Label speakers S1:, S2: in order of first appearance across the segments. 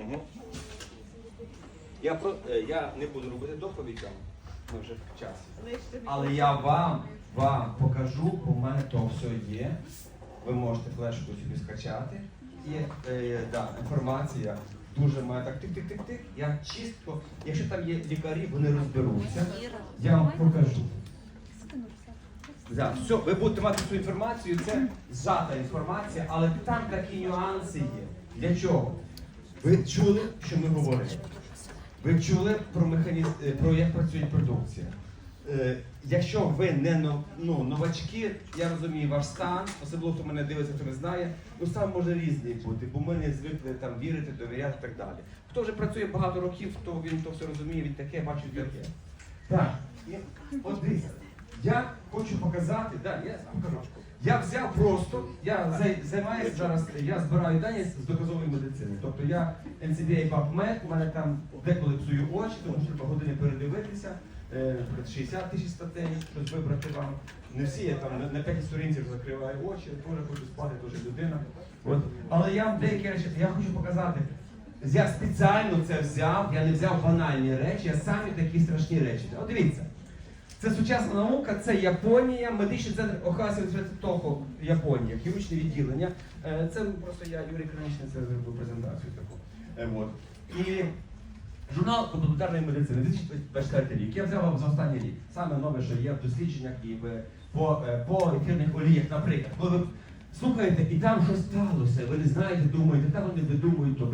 S1: Угу. Я, про, е, я не буду робити доповідь вам, ми вже в часі. Але я вам, вам покажу, бо в мене то все є. Ви можете флешку собі скачати. І е, да, інформація дуже має так тик-тик-тик-тик. Я чітко, якщо там є лікарі, вони розберуться. Я вам покажу. Да, все, ви будете мати цю інформацію, це зжата інформація, але там такі нюанси є. Для чого? Ви чули, що ми говорили? Ви чули про механізм, е, про як працює продукція. Е, якщо ви не ну, новачки, я розумію ваш стан, особливо хто мене дивиться, хто не знає, ну стан може різний бути, бо ми не звикли там вірити, довіряти і так далі. Хто вже працює багато років, то він то все розуміє, він таке, бачить таке. Так, і от дивіться, я хочу показати, да, я. Я взяв просто, я займаюся зараз, я збираю дані з доказової медицини. Тобто я NCBA PubMed, у мене там деколи псую очі, тому що треба години передивитися, е, 60 тисяч статей, щось вибрати вам. Не всі, я там на- на п'ятій сторінці закриваю очі, теж хочу спати, теж людина. От. Але я вам деякі речі, я хочу показати. Я спеціально це взяв, я не взяв банальні речі, я самі такі страшні речі. От дивіться. Це сучасна наука, це Японія, медичний центр Охасі Тохо, Японія, хірургічне відділення. Е, Це просто я Юрій Краничний це зробив презентацію таку. Е, от. І журнал комплементарної медицини 2024 рік. Я взяв вам за останній рік. Саме нове, що є в дослідженнях і по, е, по ефірних оліях, наприклад. Коли ви слухаєте, і там щось сталося, ви не знаєте, думаєте, та вони видумують, то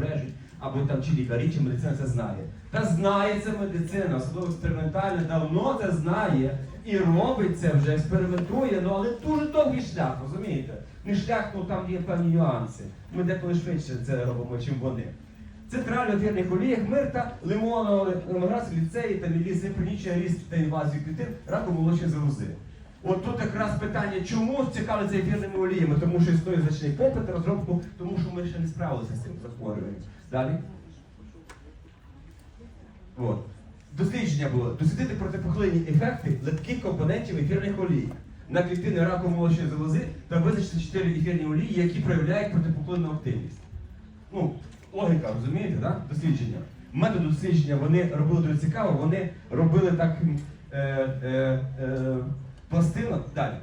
S1: або там чи лікарі, чи медицина це знає. Та знає це медицина, особливо експериментальна, давно це знає і робить це вже, експериментує, ну але дуже довгий шлях, розумієте? Не шлях, ну там є певні нюанси. Ми деколи швидше це робимо, чим вони. Центрально ефірних оліях, мирта, лимонограс, ліцеї та мілізи пригнічує ріст та інвазію клітин, раку молочної залози. От тут якраз питання, чому цікавляться ефірними оліями? Тому що існує значний попит, розробку, тому що ми ще не справилися з цим захворюванням. Далі. От. Дослідження було дослідити протипухлинні ефекти липких компонентів ефірних олій на клітини раку молочної залози та визначити чотири ефірні олії, які проявляють протипухлинну активність. Ну, логіка, розумієте, да? дослідження. Метод дослідження вони робили дуже цікаво, вони робили так е, е, е, пластину. Далі.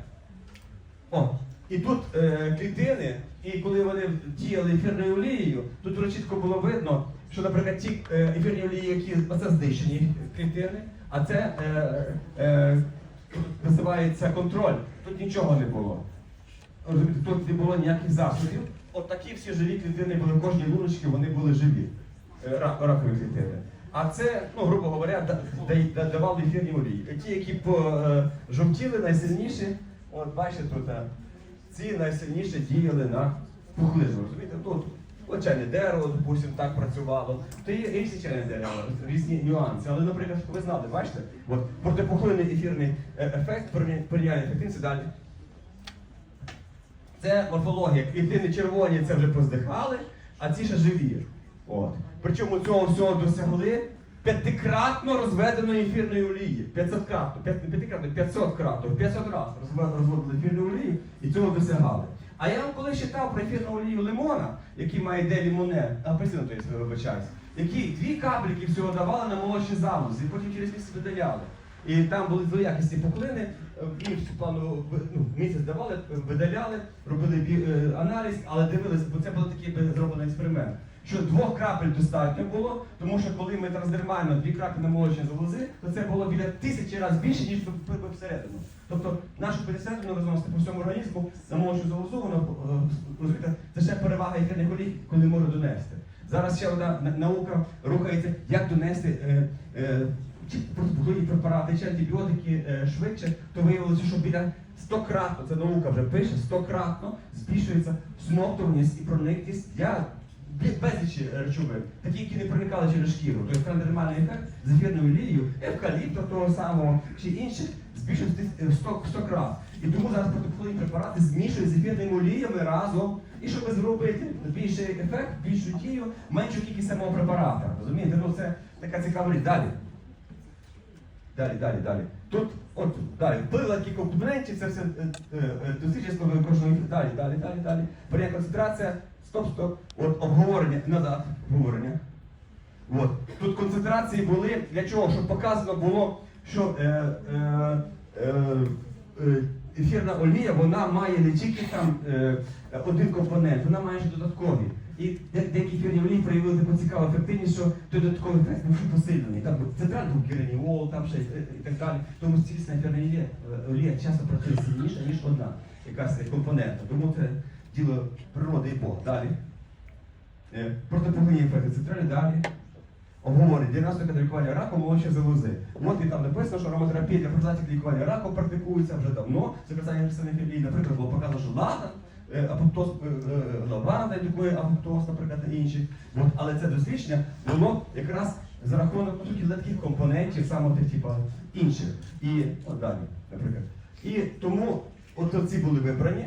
S1: О, і тут е, клітини, і коли вони діяли ефірною олією, тут дуже чітко було видно, що, наприклад, ті е, ефірні олії, які оце знищені клітини, а це е, е, називається контроль. Тут нічого не було. Тут не було ніяких засобів. От такі всі живі клітини були, кожні луночки, вони були живі. Е, Ракові клітини. А це, ну, грубо говоря, да- да- да- давали ефірні олії. Ті, які пожовтіли, найсильніші, от бачите тут, е, ці найсильніше діяли на пухлину. Розумієте, тут от чайне дерево, допустимо, так працювало. То є різні чайне дерева, різні нюанси. Але, наприклад, ви знали, бачите, от протипухлинний ефірний е, ефект порівняння ефективності далі. Це морфологія. Клітини червоні це вже поздихали, а ці ще живі. От. Причому цього всього досягли п'ятикратно розведеної ефірної олії. 500 кратно, не п'ятикратно, 500 кратно, 500 разів розв- розводили ефірну олію і цього досягали. А я вам коли читав про ефірну олію лимона, який має де лімоне, апельсину, то я вибачаюсь, які дві капліки всього давали на молочні залози, і потім через місяць видаляли. І там були злоякісні пухлини, е, цю плану ну, місяць давали, видаляли, робили е, аналіз, але дивилися, бо це був такий зроблений експеримент. Що двох крапель достатньо було, тому що коли ми трансдермально дві краплі на молочні залози, то це було біля тисячі разів більше, ніж всередину. Тобто нашу пересадину розносити по всьому організму на молочну залозу, воно е, розумієте, це ще перевага ефірних олій, коли може донести. Зараз ще одна наука рухається, як донести е, е, протипухлинні препарати чи антибіотики е, швидше, то виявилося, що біля 100 кратно, це наука вже пише, 100 кратно збільшується всмоктуваність і проникність для безлічі речовин, такі, які не проникали через шкіру. Тобто трансдермальний ефект з ефірною олією, евкаліпту того самого чи інших збільшується в 100, 100 крат. І тому зараз протипухлинні препарати змішують з ефірними оліями разом. І щоб зробити більший ефект, більшу дію, меншу кількість самого препарата. Розумієте? Ну це така цікава річ. Далі. Далі, далі, далі. Тут, от, далі, вплив які компонентів, це все е, е, використовуємо далі, далі, далі, далі. Порівняна концентрація Стоп, стоп. От обговорення назад. Обговорення. От. Тут концентрації були для чого? Щоб показано було, що е, е, е, е, ефірна олія вона має не тільки там е, один компонент, вона має ще додаткові. І деякі ефірні олії проявили таку цікаву ефективність, що той додатковий ефект був посилений. Там центральний був гереніол, там ще е, і так далі. Тому цілісна ефірна е, олія часто працює сильніше, ніж одна якась компонента. Тому це діло природи і Бога. Далі. Е, Протипогонні ефекти центральні далі. Обговорить діагностика та лікування раку молочної залози. От і там написано, що ароматерапія для профілактики лікування раку практикується вже давно. Це казання агресивних. Наприклад, було показано, що лада, е, апоптоз, е, лаванда лікує апоптоз, наприклад, і інші. От, але це дослідження було якраз за рахунок по суті, таких компонентів, саме тих, типу, інших. І от далі, наприклад. І тому от ці були вибрані.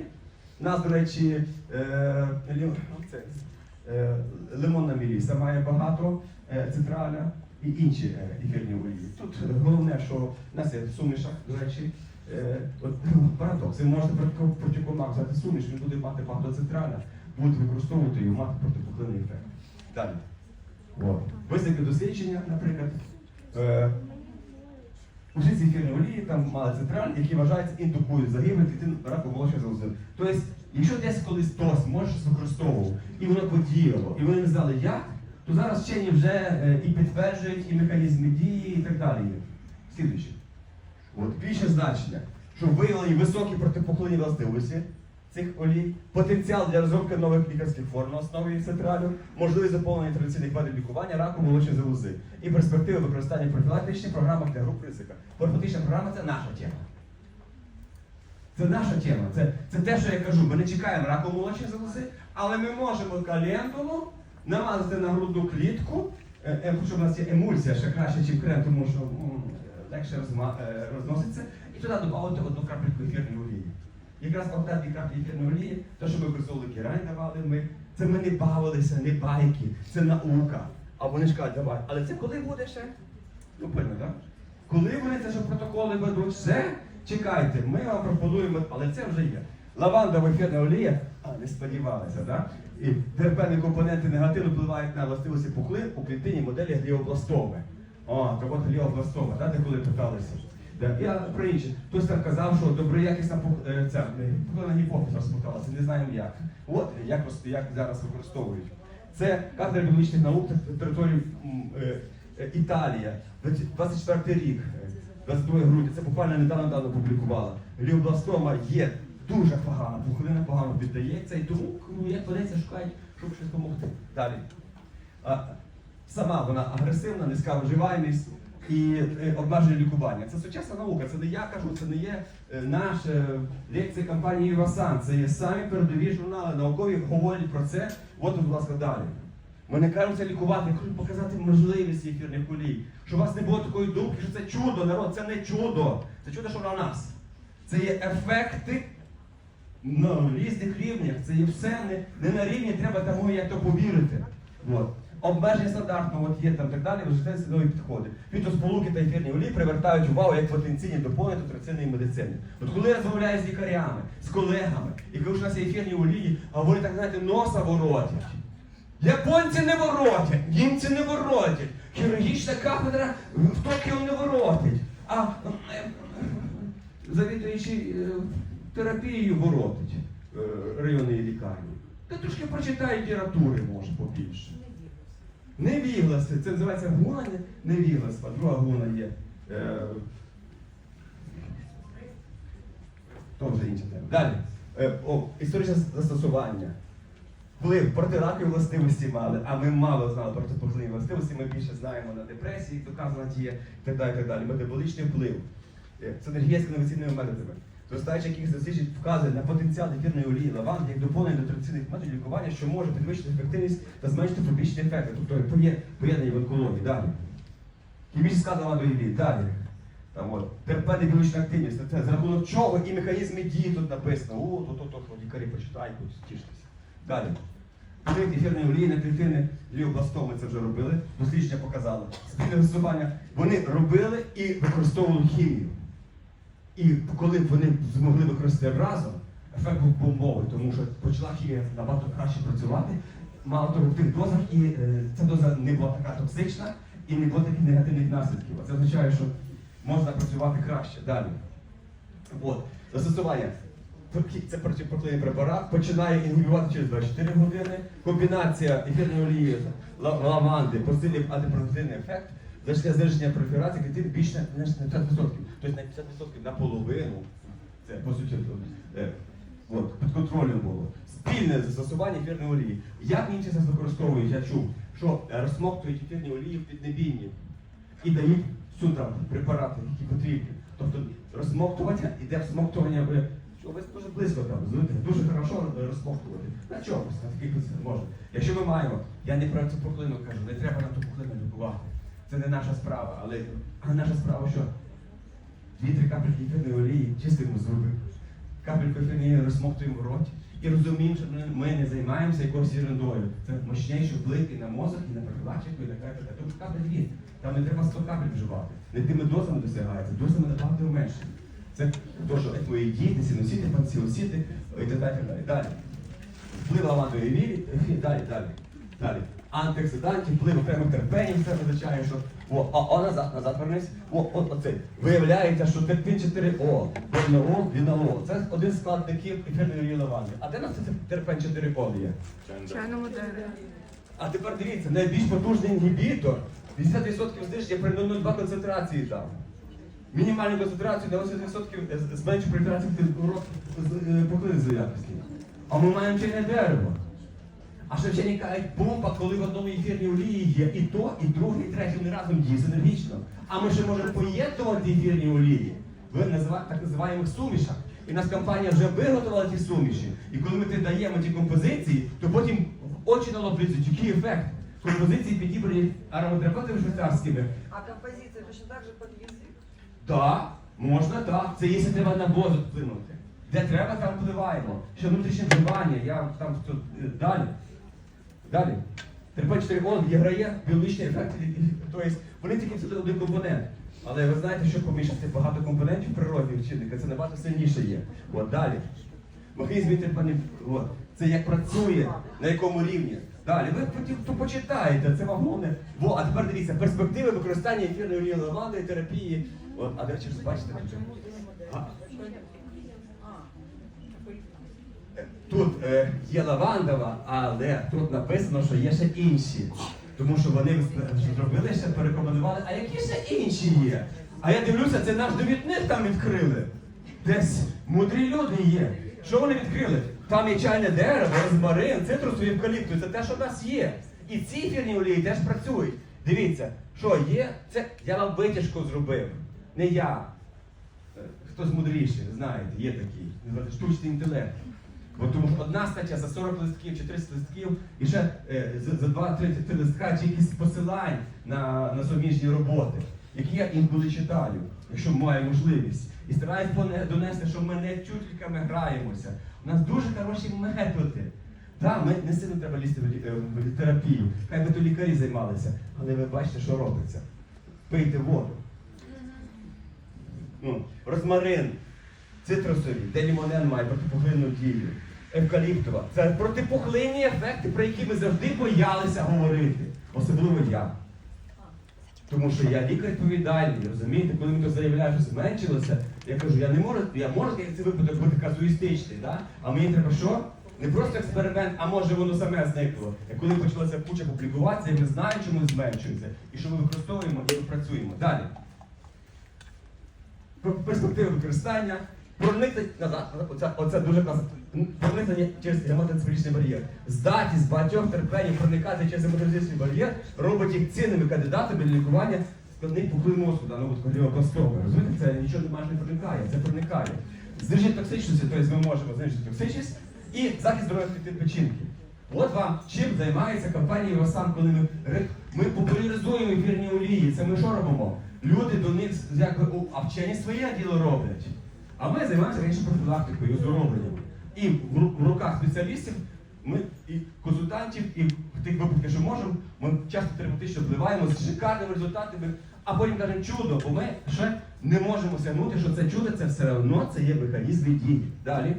S1: Нас, до речі, е, е, лимонна міліса має багато е, і інші ефірні олії. Тут головне, що в нас є в сумішах, до речі, е, от, парадокс. Ви можете проти- комах взяти суміш, він буде мати багато цитраля, будете використовувати його, мати протипухлинний ефект. Далі. Висновки дослідження, наприклад. Е, Усі ці ефірні олії там мали цитраль, які вважаються індукують загибель клітин раку молочної залози. Тобто, якщо десь колись хтось може використовував, і воно подіяло, і вони не знали як, то зараз вчені вже е, і підтверджують, і механізми дії, і так далі. Слідуюче. От, більше значення, що виявлені високі протипухлинні властивості цих олій, потенціал для розробки нових лікарських форм на основі цитралю, можливість заповнення традиційних методів лікування раку молочної залози і перспективи використання профілактичних програмах для груп ризика. Профілактична програма це наша тема. Це наша тема. Це, це те, що я кажу. Ми не чекаємо раку молочної залози, але ми можемо календулу намазати на грудну клітку. Е, е, Хоча в нас є емульсія ще краще, ніж крем, тому що м, легше розма- е, розноситься. І туди додати одну крапельку ефірної олії. Якраз одна дві краплі ефірної олії, те, що ми використовували керань давали, ми, це ми не бавилися, не байки, це наука. А вони ж кажуть, давай. Але це коли буде ще? Ну, пильно, так? Коли вони це ж протоколи ведуть, все, чекайте, ми вам пропонуємо, але це вже є. Лавандова ефірна олія, а не сподівалися, так? І терпені компоненти негативно впливають на властивості пухлин у клітині моделі гліобластоми. О, то от гліобластома, так, коли питалися. Да. Я про інше. Хтось там казав, що доброякісна е, ця, е, пухлина гіпофіза розпухалася, не знаємо як. От як, як зараз використовують. Це кафедра біологічних наук та території е, Італія, 24 рік, 22 грудня, це буквально недавно недавно публікувала. Гліобластома є дуже погана, пухлина погано піддається, і тому ну, як ведеться, шукають, щоб щось допомогти. Далі. А, сама вона агресивна, низька виживаємість і е, обмеження лікування. Це сучасна наука, це не я кажу, це не є е, наша лекція компанії Васан, це є самі передові журнали, наукові говорять про це. От, будь ласка, далі. Ми не кажемо це лікувати, я хочу показати можливість ефірних олій. Щоб у вас не було такої думки, що це чудо, народ, це не чудо. Це чудо, що на нас. Це є ефекти на різних рівнях. Це є все не, не на рівні, треба тому, як то повірити. От. Обмеження стандартно от є там так далі, вижитаються нові підходи. Фітосполуки та ефірні олії привертають увагу як потенційні доповнення до традиційної медицини. От коли я розмовляю з лікарями, з колегами, і кажу, що у нас є ефірні олії, а вони так знаєте, носа воротять. Японці не воротять, німці не воротять, хірургічна кафедра в Токіо не воротить, а е, завідуючи е, терапією воротить е, районної лікарні. Та трошки прочитай літератури, може, побільше. Невігласи, це називається гуна не- невігластва. Друга гуна є. То вже інша тема. Далі. О, історичне застосування. Вплив протиракові властивості мали, а ми мало знали про протипухлинні властивості, ми більше знаємо на депресії, доказана діє і так далі, і так далі. Метаболічний вплив. Е, Це інноваційними методами. Зростаюча кількість досліджень вказує на потенціал ефірної олії лаванди як доповнення до традиційних методів лікування, що може підвищити ефективність та зменшити фобічні ефекти, тобто поє- поєднання в онкології. Далі. Хімічні склади лавандової олії. Далі. Там от, терпений біологічна активність. Це за рахунок чого і механізми дії тут написано. О, то, то, то, то, лікарі почитають, тут тішитися. Далі. Вплив ефірної олії на клітини ліобластоми це вже робили, дослідження показало. Спільне вони робили і використовували хімію. І коли вони змогли використати разом, ефект був бомбовий, тому що почала хімія набагато краще працювати. Мало того, в тих дозах, і е, ця доза не була така токсична і не було таких негативних наслідків. А Це означає, що можна працювати краще. Далі. От, застосування. Це протипоклинний препарат починає інгібувати через 24 години. Комбінація ефірної олії лаванди посилює антипротективний ефект. Значне зниження проліферації клітин більше ніж на 50%. Тобто на 50% наполовину. Це по суті е, от, під контролем було. Спільне застосування ефірної олії. Як інші зараз використовують, я чув, що е, розсмоктують ефірні олії в піднебінні і дають там препарати, які потрібні. Тобто розсмоктування, іде всмоктування ви. Що ви дуже близько там? Дуже хорошо е, розсмоктувати. На чомусь, на таких можна. Якщо ми маємо, я не про цю пухлину кажу, не треба на ту пухлину лікувати. Це не наша справа, але наша справа що? Дві-три капельки ефірної олії чистимо зуби, капельку ефірної олії розсмоктуємо в роті і розуміємо, що ми- не займаємося якоюсь ерундою. Це мощніший вплив і на мозок, і на профілактику, і на капелька. Тут капель є. Там не треба 100 капель вживати. Не тими дозами досягається, дозами набагато менше. Це то, що твої діти, синусіти, пансіосіти і так далі. Далі. далі. Вплив лавандової вілі, далі, далі. Далі. Антиоксидантів, вплив окремих терпенів, це означає, що о, о, о, назад, назад вернись. О, от оцей. Виявляється, що терпін 4О, бонол, вінолол. Це один з складників ефірної олії лаванди. А де нас це терпен 4О є?
S2: Чайному дереві.
S1: А тепер дивіться, найбільш потужний інгібітор, 50% зниження при 0,02 концентрації там. Мінімальну концентрацію 90% з- зменшує проліферацію поклини з якості. А ми маємо чайне дерево. А ще вчені кажуть, помпа, коли в одному ефірній олії є і то, і друге, і третє, вони разом діють синергічно. А ми ще можемо поєднувати ефірні олії в так називаємих сумішах. І нас компанія вже виготовила ті суміші. І коли ми ти даємо ті композиції, то потім очі налоплюється який ефект. Композиції підібрані ароматерапевтами швейцарськими.
S3: А композиция точно так же?
S1: Так, можна так. Це якщо треба на мозок вплинути. Де треба, там впливаємо. Ще внутрішнє впливання, я там тут е, далі. Далі. Терпен 4 он грає біологічні ефекти, і- і- тобто вони тільки це один компонент. Але ви знаєте, що помішати багато компонентів природних чинника, це набагато сильніше є. От далі. Механізм інтерпані, от. Це як працює, на якому рівні. Далі, ви потім то почитаєте, це вам головне. Во, а тепер дивіться, перспективи використання ефірної олії терапії. От, а до речі, ж бачите, а, Тут е, є лавандова, але тут написано, що є ще інші. Тому що вони зробили ще, порекомендували, а які ще інші є? А я дивлюся, це наш довідник там відкрили. Десь мудрі люди є. Що вони відкрили? Там є чайне дерево, розмарин, цитрусові евкаліпту. Це те, що в нас є. І ці ефірні олії теж працюють. Дивіться, що є, це я вам витяжку зробив. Не я. Е, Хтось мудріший, знаєте, є такий. Штучний інтелект. Бо тому що одна стаття за 40 листків чи 30 листків, і ще е, за, за 2-3 листка чи якісь посилань на, на суміжні роботи, які я інколи читаю, якщо маю можливість. І стараюсь донести, що ми не чутками граємося. У нас дуже хороші методи. Так, ми не сильно треба лізти в, е, в терапію. Хай би то лікарі займалися, але ви бачите, що робиться. Пийте воду. Ну, розмарин, цитрусові, де лімонен має протипухлинну дію, евкаліптова. Це протипухлинні ефекти, про які ми завжди боялися говорити. Особливо я. Тому що я лікар відповідальний, розумієте, коли мені то заявляє, що зменшилося, я кажу, я не можу, я можу як цей випадок бути казуїстичний, да? а мені треба що? Не просто експеримент, а може воно саме зникло. І коли почалася куча публікуватися, ми знаємо, чому зменшується, і що ми використовуємо і працюємо. Далі. Пер- перспективи використання, проникнення назад, оце, оце дуже. Проникнення через гематоенцефалічний бар'єр. Здатність багатьох терпенів проникати через гематоенцефалічний бар'єр робить їх цінними кандидатами для лікування складних пухлин мозку, даного кардіопластоми. Розумієте, це нічого не майже не проникає, це проникає. Зниження токсичності, тобто ми можемо знижити токсичність і захист здоров'я печінки. От вам чим займається компанія Івасан, коли ми, ми популяризуємо ефірні олії. Це ми що робимо? Люди до них якби, а вчені своє діло роблять. А ми займаємося раніше профілактикою, оздоровленням. І в, руках спеціалістів, ми і консультантів, і в тих випадках, що можемо, ми часто терапевтично впливаємо з шикарними результатами, а потім кажемо чудо, бо ми ще не можемо сягнути, що це чудо, це все одно це є механізми дії. Далі.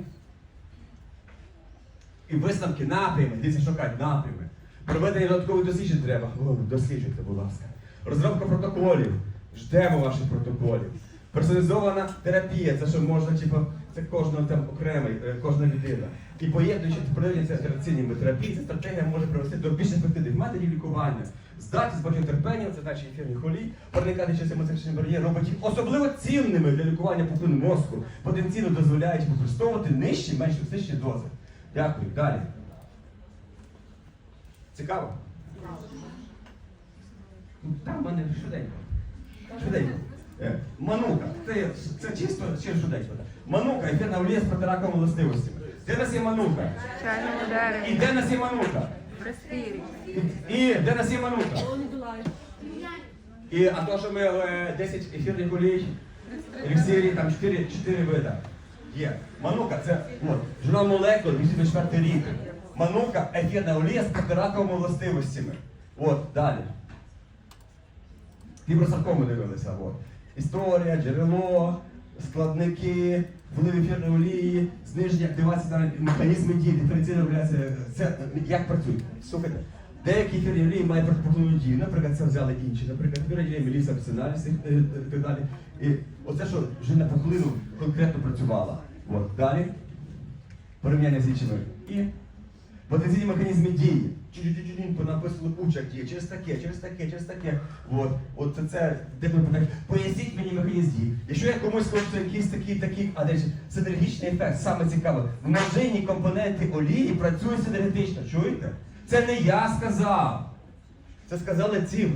S1: І висновки напрями, дивіться, шукають напрями. Проведення додаткових досліджень треба. Досліджуйте, будь ласка. Розробка протоколів. Ждемо ваших протоколів. Персоналізована терапія, це що можна, типу, це кожного там окремий, е, кожна людина. І поєднуючи проведення альтернаційними терапії, ця стратегія може привести до більш ефективних методів лікування. Здатність багатьох терпення, це наші ефірні холі, проникати через емоційний бар'єр робить їх особливо цінними для лікування пухлин мозку, потенційно дозволяють використовувати нижчі, менш токсичні дози. Дякую. Далі. Цікаво? Ну, Там в мене швиденько. Швиденько. Е, Манука. Це, це чисто чи швиденько. Манука, ефірна олія з протираковими властивостями. Де нас є манука? І де нас є манука? І, де нас є манука? І, а то, що ми е, 10 ефірних олій, еліксирі, там 4, 4 вида. Є. Манука, це от, журнал молекул, 84 рік. Манука, ефірна олія з протираковими властивостями. От, далі. Фібросаркоми дивилися. От. Історія, джерело, складники, вплив ефірної олії, зниження активації механізми дії, диференційна регуляція. Це е, як працює? Слухайте. Деякі ефірні олії мають протипухлинну дію, наприклад, це взяли інші, наприклад, ефірні олії Меліса Арсеналіс і е, і так далі. І оце, що вже на пухлину конкретно працювала. От. Далі порівняння з іншими. І потенційні механізми дії. Понаписали куча через таке, через таке, через таке. От, от це, де поясніть мені механізм дії. Якщо я комусь хочу якийсь такий, такий, а далі синергічний ефект, саме цікаве, множинні компоненти олії працюють синергетично. Чуєте? Це не я сказав. Це сказали ці,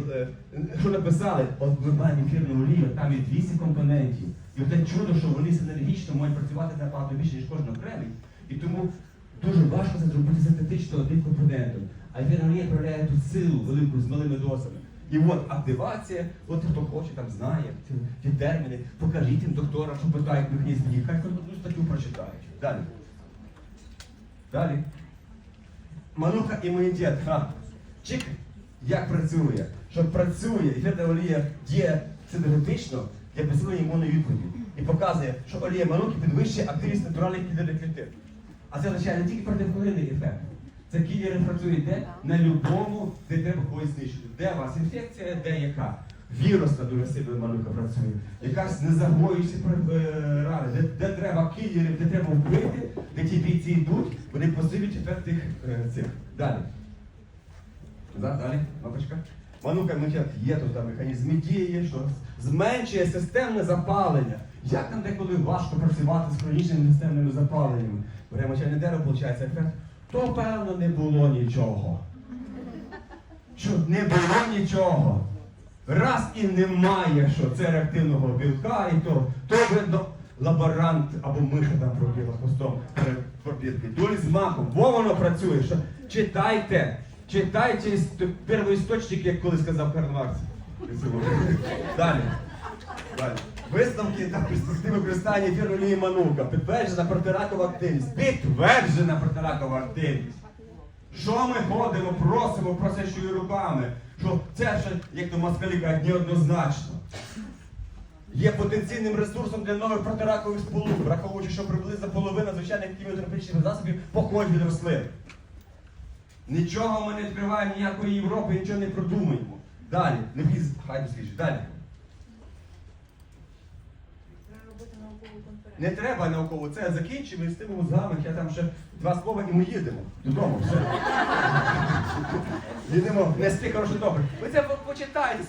S1: що написали, от ми маємо ефірну там є 200 компонентів. І те чудо, що вони синергічно можуть працювати набагато більше, ніж кожен окремий. І тому дуже важко це зробити синтетично одним компонентом. А олія проявляє ту силу велику з малими дозами. І от активація, от хто хоче, там знає ті терміни, покажіть їм докторам, що питають механізм дії, хай хоч одну статтю прочитають. Далі. Далі. Мануха імунітет. Ха. Чик. Як працює? Що працює, ефірна олія діє синергетично для посилення імунної відповіді. І показує, що олія манухи підвищує активність натуральних клітин. А це означає не тільки протипухлинний ефект. Це кілери працюють де? На любому, де треба когось знищити. Де у вас інфекція, де яка? Вірусна дуже сильно мануха працює. Якась незагоюючі е, рани, де, де треба кілерів, де треба вбити, де ті бійці йдуть, вони посилюють ефект тих е, цих. Далі. Да, далі, мапочка. Манука імунітет є тут там механізм дії, що зменшує системне запалення. Як нам деколи важко працювати з хронічними системними запаленнями? Беремо чайне дерево, виходить ефект. То певно не було нічого. Що не було нічого. Раз і немає, що це реактивного білка, і то, то видно лаборант або миша там пробіла хвостом пробірки. Долі з махом, бо воно працює. Що? Читайте, читайте іс- первоісточники, як коли сказав Карл Маркс. Далі. Далі. Висновки та перспективи використання ефірної манука. Підтверджена протиракова активність. Підтверджена протиракова активність. Що ми ходимо, просимо, просячою руками? Що це ще, як то москалі кажуть, неоднозначно. Є потенційним ресурсом для нових протиракових сполук, враховуючи, що приблизно половина звичайних хіміотерапевтичних засобів походять від рослин. Нічого ми не відкриваємо ніякої Європи, нічого не продумуємо. Далі, не піз... хай досліджуй. Далі.
S3: Треба робити наукову конференцію.
S1: Не треба науково, це закінчимо і з тим я там ще два слова і ми їдемо додому. Все. Їдемо, не спи, хороше добре. Ви це по- почитайте,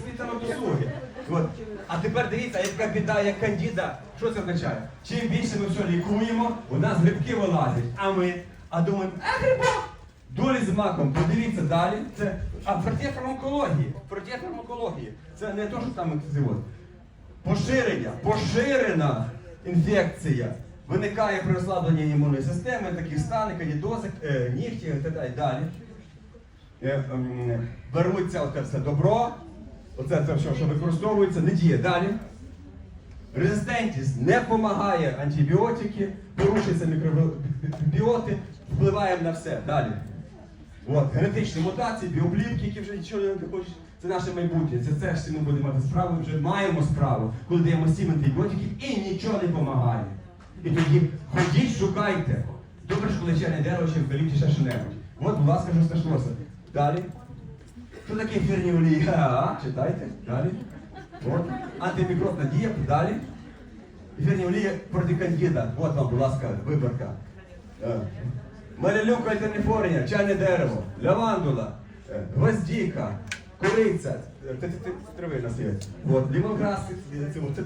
S1: досуги. От. А тепер дивіться, яка біда, як кандіда. Що це означає? Чим більше ми все лікуємо, у нас грибки вилазять, а ми, а думаємо, а грибок! Долі з маком, подивіться далі. Це а фронтір фармакології. Фронтір фармакології. Це не то, що там от. Поширення, поширена інфекція виникає при ослабленні імунної системи, такі стани, кандідози, е, нігті і так далі. Е, ем, беруться оце все добро, оце це все, що використовується, не діє далі. Резистентність не допомагає антибіотики, порушуються мікробіоти, впливаємо на все. Далі. От, генетичні мутації, біоплівки, які вже нічого не хочуть. Це наше майбутнє. Це те, чим ми будемо мати справу, вже маємо справу, коли даємо сім антибіотиків і нічого не допомагає. І тоді ходіть, шукайте. Добре, що коли чайне дерево чи вкаліпті ще що-небудь. От, будь ласка, що знайшлося. Далі. Що таке ефірні олії? Читайте. Далі. От. Антимікробна дія. Далі. Ефірні олії проти кандіда. От вам, будь ласка, виборка. Е, Малялюка альтерніфорія, чайне дерево, лавандула, е, гвоздіка, т- трави на світі. От, лімонграс, цьому, це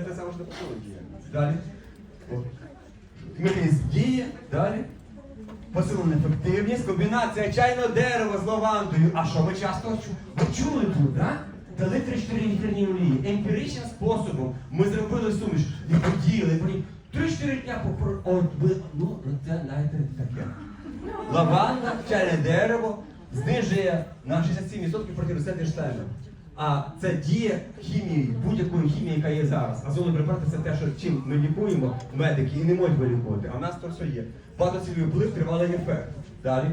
S1: те саме, що посолоді. Далі. От. Механізм діє, далі. Посилена ефективність, комбінація чайного дерева з лавандою. А що ми часто чу- ви чули тут, так? Дали 3-4 літерні олії. Емпіричним способом ми зробили суміш і поділи. потім 3-4 дня попро... От ви, ну, це знаєте таке. Лаванда, чайне дерево знижує на 67% проти Штайна. А це діє хімії, будь-якої хімії, яка є зараз. Азонові препарати це те, що чим ми лікуємо медики і не можуть вилікувати. А в нас то все є. Багатоцільовий вплив, тривалий ефект. Далі.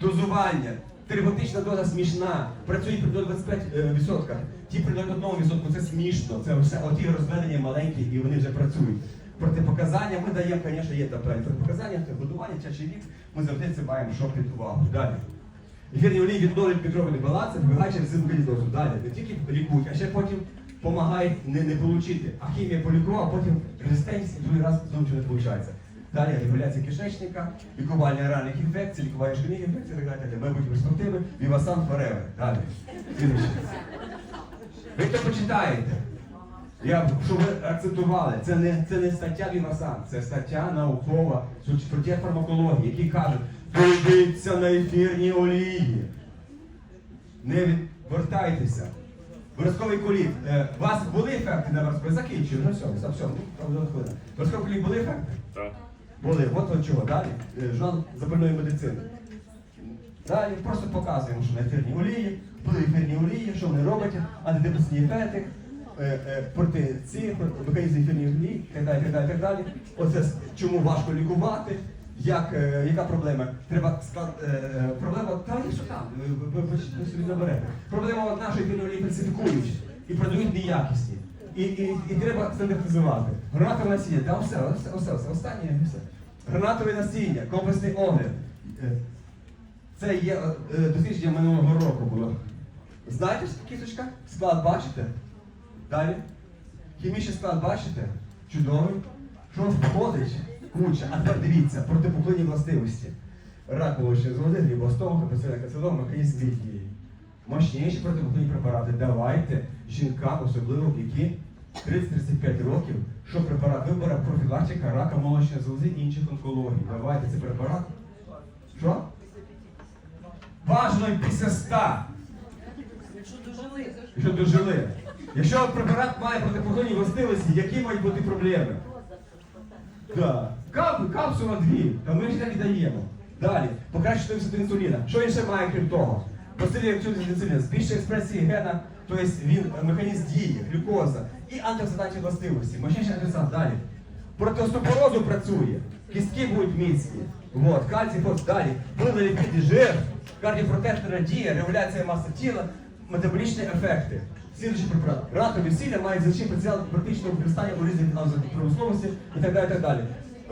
S1: Дозування. Терапевтична доза смішна. Працює при 25%. Ті при 1%, це смішно. Це все оті розведення маленькі і вони вже працюють. Протипоказання ми даємо, звісно, є певні протипоказання, це годування, чачий вік. Ми завжди це маємо що під увагу. Далі. Ефірні олії відновлюють мікробний баланс, вбиваючи резинкалізозу. Далі. Не тільки лікують, а ще потім допомагають не, не. А хімія полікувала, потім резистентність другий раз знову не виходить. Далі регуляція кишечника, лікування ранних інфекцій, лікування шкільних інфекцій, так далі, далі. Майбутні перспективи, Вівасан Forever. Далі. Ви то почитаєте. Я, щоб ви акцентували, це не, це не стаття Вівасан, це стаття наукова з фармакології, які кажуть, дивіться на ефірні олії. Не відвертайтеся. Виразковий коліт. Е, У вас були ефекти на виразковий? Закінчую, вже все, все, все, ну. Виразковий коліт були ефекти?
S2: Так.
S1: Були. От от чого. Далі. Е, Журнал запальної медицини. Далі просто показуємо, що на ефірні олії, були ефірні олії, що вони роблять, антидепресивні ефекти, е, е, проти механізм ефірні олії, так далі, так далі, так далі. Оце чому важко лікувати, як, е, яка проблема? Треба склад, е, е, проблема, та є що там, собі наберете. Проблема нашої ефірні олії фальсифікують і продають неякісні. І, і, і треба стандартизувати. Гранатове насіння, та все, все, все, все, останнє все. Гранатове насіння, комплексний огляд. Це є е, дослідження минулого року було. Знаєте, що кісточка? Склад бачите? Далі. Хімічний склад бачите? Чудовий. Що входить? Куча. А тепер дивіться, протипухлинні властивості. Рак молочної залози, грібостома, капесина кацелом, механізм дії. Мощніші протипухлинні препарати. Давайте жінкам, особливо які 30-35 років, що препарат вибора профілактика рака молочної залози і інших онкологій. Давайте це препарат. Що? Бажано після 100,
S3: Якщо дожили.
S1: якщо препарат має протипухлинні властивості, які мають бути проблеми? Да. Кап, капсула дві, та ми ж так і даємо. Далі, покращити висоту інсуліна. Що ще має, крім того? Посилює інсуліна, збільшує експресії гена, тобто він механізм дії, глюкоза і антиоксидантні властивості. Мощніший антисад. Далі. Проти остеопорозу працює. Кістки будуть міцні. Вот, кальцій, фосфор. Далі. Вплив на ліпіди, жир, кардіопротекторна дія, регуляція маси тіла, метаболічні ефекти. Слідуючий препарат. Ратові сілля мають значний потенціал практичного використання у різних промисловості і так далі. так далі.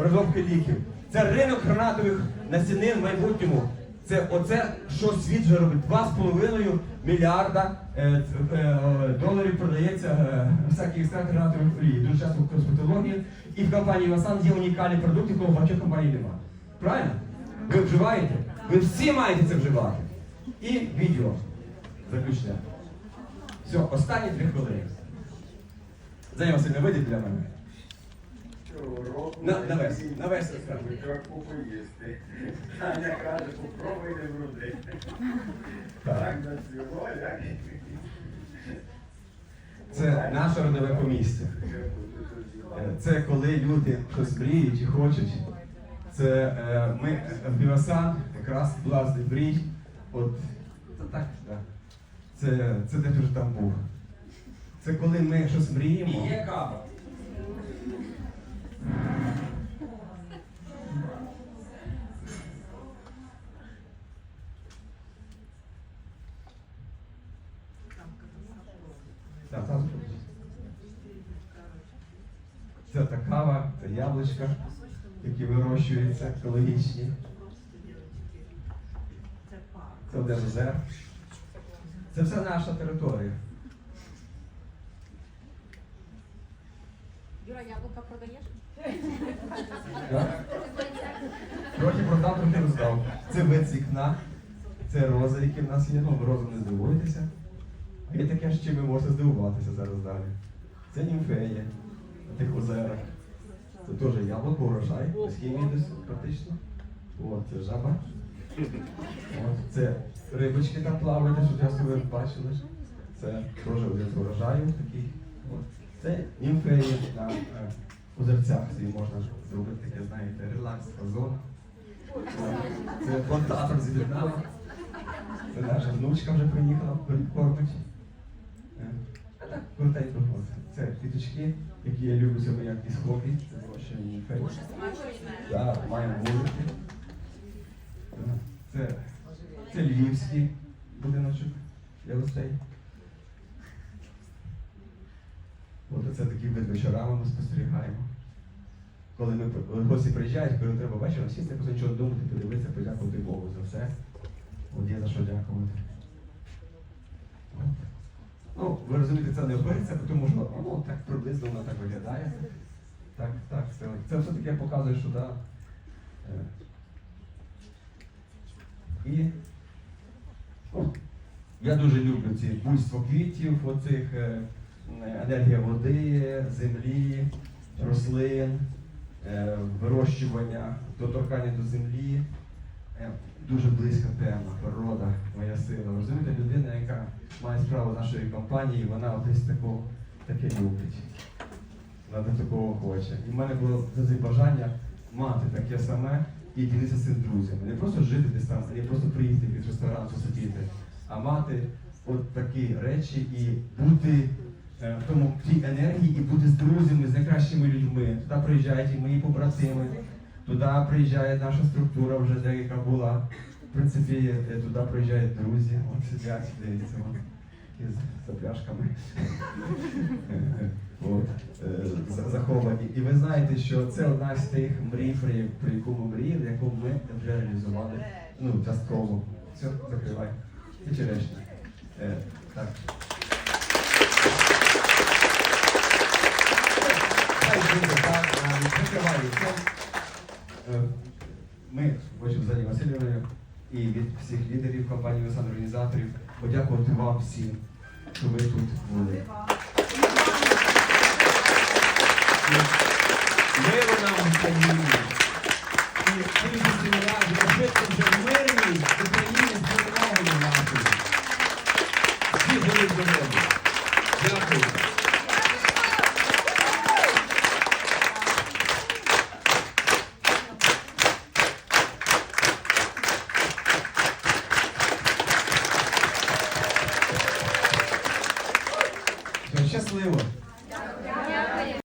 S1: Розробки ліків. Це ринок гранатових насінин в майбутньому. Це оце, що світ вже робить. 2,5 мільярда е, е, доларів продається е, всякі екстракти гранатових олії. Дуже часто в косметології. І в компанії Васан є унікальний продукт, якого в багатьох компаній немає. Правильно? Ви вживаєте? Ви всі маєте це вживати. І відео. Заключне. Все, останні три хвилини. Займа сильно вийде для мене. На- на весь, на весь розкажу.
S2: Поїсти. Таня каже, попробуй не.
S1: Так.
S2: Як
S1: Це наше родове помістя. Це коли люди щось мріють і хочуть. Це е, ми в Бівасан, якраз власний мрій. От це так, так. Це, це те, що там був. Це коли ми щось мріємо. Є кава. Це та кава, це яблучка. які вирощуються, екологічні.
S3: Це парк.
S1: Це один з озер. Це все наша територія.
S4: Юра, яблука продаєш?
S1: Трохи продав, трохи роздав. Це вид з вікна, це рози, які в нас є. Ну, розу не здивуєтеся. А є таке, з чим ви можете здивуватися зараз далі. Це німфея на тих озерах. Це теж яблуко, урожай, без хімії практично. От, це жаба. От, це рибочки там плавають, що часто ви бачили. Це теж урожаю такий. От. Це е, озерцях собі можна зробити таке, знаєте, релакс, зона. Це плантатор з В'єтнаму. Це наша внучка вже приїхала, кормить. Е, А так, коротенько. от. Це квіточки, які я люблю себе як із хобі. Це вирощення німфеї. Так, маємо вулики. Це, це львівський будиночок для гостей. От це такий вид вечорами ми спостерігаємо. Коли ми гості приїжджають, коли треба вечором сісти, просто нічого думати, подивитися, подякувати Богу за все. От є за що дякувати. Ну, ви розумієте, це не опириться, тому що ну, так приблизно воно так виглядає. Так, так, це, це все таки показує, що да. Е, і ну, я дуже люблю ці буйство квітів, оцих е, енергія води, землі, рослин, е, вирощування, доторкання до землі. Е, Дуже близька тема, природа, моя сила. Розумієте, людина, яка має справу нашої компанії, вона десь такого таке любить. Вона такого хоче. І в мене було бажання мати таке саме і ділитися цим друзями. Не просто жити десь там, не просто приїхати під ресторан посидіти, а мати от такі речі і бути в тому в тій енергії і бути з друзями, з найкращими людьми. Туди приїжджають і мої побратими, туди приїжджає наша структура вже деяка була. В принципі, е, туди приїжджають друзі, от сидять, дивіться, із запляшками. Е, заховані. І ви знаєте, що це одна з тих мрій, про яку ми мріяли, яку ми вже реалізували ну, частково. Все, закривай. І черешня. Е, так. Хай буде так, навіть закриваю. Це, е, Ми хочемо Зані Васильівною і від всіх лідерів компанії «Весан» організаторів подякувати вам всім, що ви тут були. Миру нам